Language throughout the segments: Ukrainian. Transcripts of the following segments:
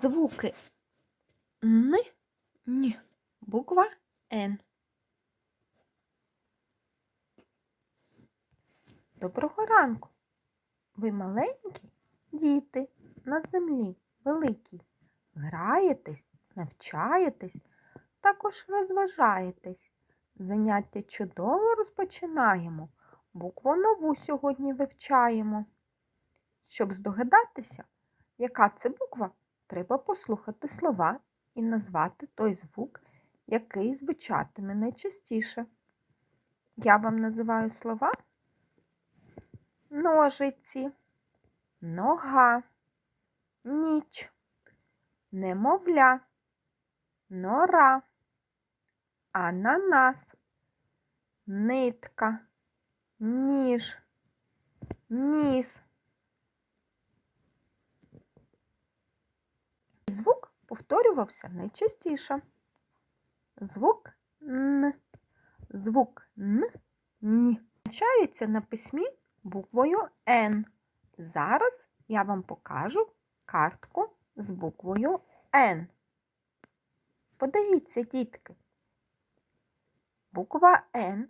звуки Н, Н, буква Н. Доброго ранку. Ви маленькі діти на землі великій. Граєтесь, навчаєтесь, також розважаєтесь. Заняття чудово розпочинаємо. Букву нову сьогодні вивчаємо. Щоб здогадатися, яка це буква, треба послухати слова і назвати той звук, який звучатиме найчастіше. Я вам називаю слова. Ножиці, нога, ніч, немовля, нора, ананас, нитка, ніж, ніс. Звук повторювався найчастіше. Звук Н. Звук Н, Н. Позначається на письмі буквою Н. Зараз я вам покажу картку з буквою Н. Подивіться, дітки. Буква Н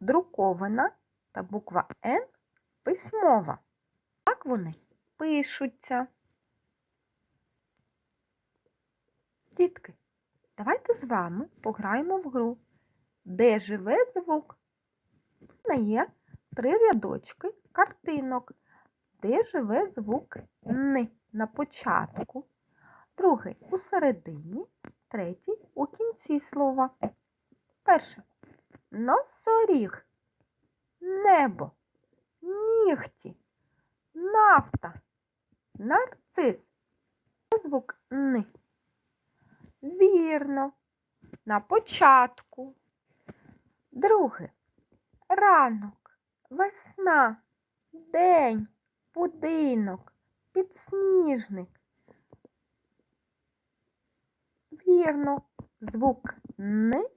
друкована та буква Н письмова. Так вони пишуться. Дітки, давайте з вами пограємо в гру, де живе звук. На є три рядочки картинок, де живе звук Н на початку, другий у середині, третій у кінці слова. Перше носоріг, небо, нігті, нафта, нарцис. Звук Н. Вірно. На початку. Друге. Ранок, весна, день, будинок, підсніжник. Вірно. Звук Н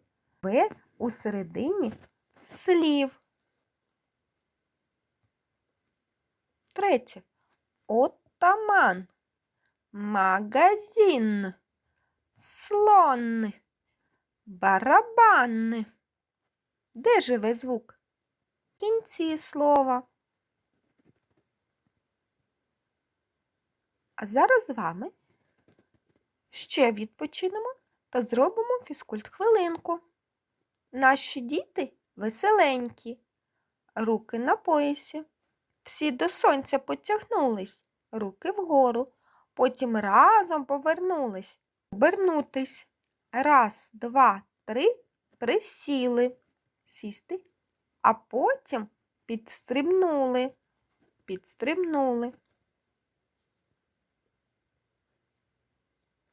В у середині слів. Третє. Отаман. Магазин. Слон. Барабан. Де живе звук? В кінці слова. А зараз з вами ще відпочинемо та зробимо фізкульт хвилинку. Наші діти веселенькі, руки на поясі. Всі до сонця потягнулись, руки вгору, потім разом повернулись. Обернутись. Раз, два, три, присіли, сісти, а потім підстрибнули, підстрибнули.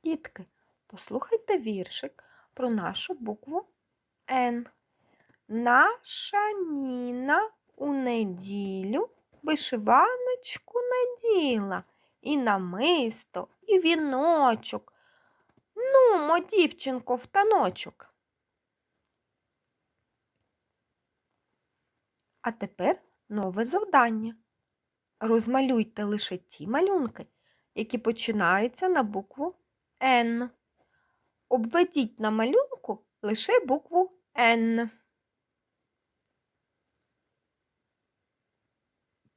Дітки, послухайте віршик про нашу букву Н. Наша Ніна у неділю вишиваночку наділа і намисто, і віночок. Нумо, дівчинко, в таночок. А тепер нове завдання. Розмалюйте лише ті малюнки, які починаються на букву Н. Обведіть на малюнку лише букву Н.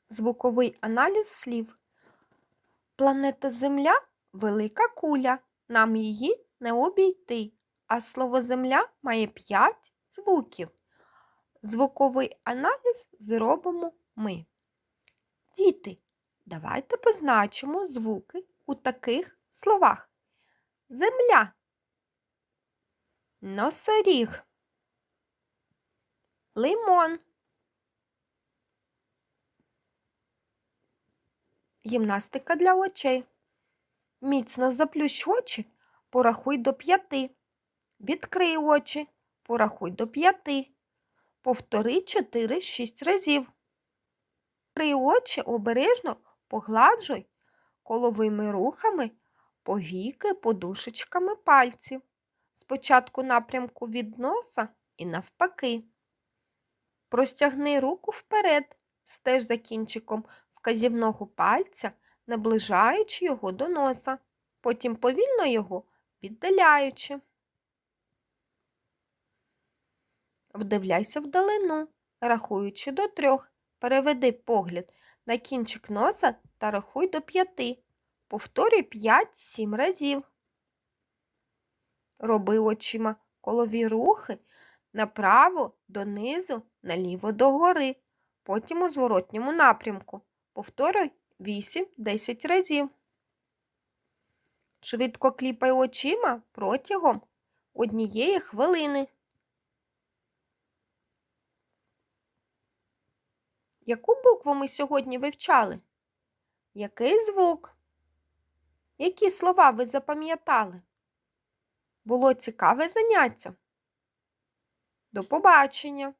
Звуковий аналіз слів. Планета Земля велика куля. Нам її не обійти, а слово Земля має п'ять звуків. Звуковий аналіз зробимо ми. Діти, давайте позначимо звуки у таких словах. Земля, носоріг, лимон, гімнастика для очей. Міцно заплющ очі, порахуй до п'яти. Відкрий очі, порахуй до п'яти. Повтори чотири шість разів. Відкрий очі обережно погладжуй коловими рухами повіки подушечками пальців. Спочатку напрямку від носа і навпаки. Простягни руку вперед, стеж за кінчиком вказівного пальця наближаючи його до носа, потім повільно його віддаляючи. Вдивляйся вдалину, рахуючи до трьох. Переведи погляд на кінчик носа та рахуй до п'яти. Повторюй 5-7 разів. Роби очима колові рухи направо донизу, наліво догори, потім у зворотньому напрямку. Повторюй 8-10 разів. Швидко кліпай очима протягом однієї хвилини. Яку букву ми сьогодні вивчали? Який звук? Які слова ви запам'ятали? Було цікаве заняття. До побачення!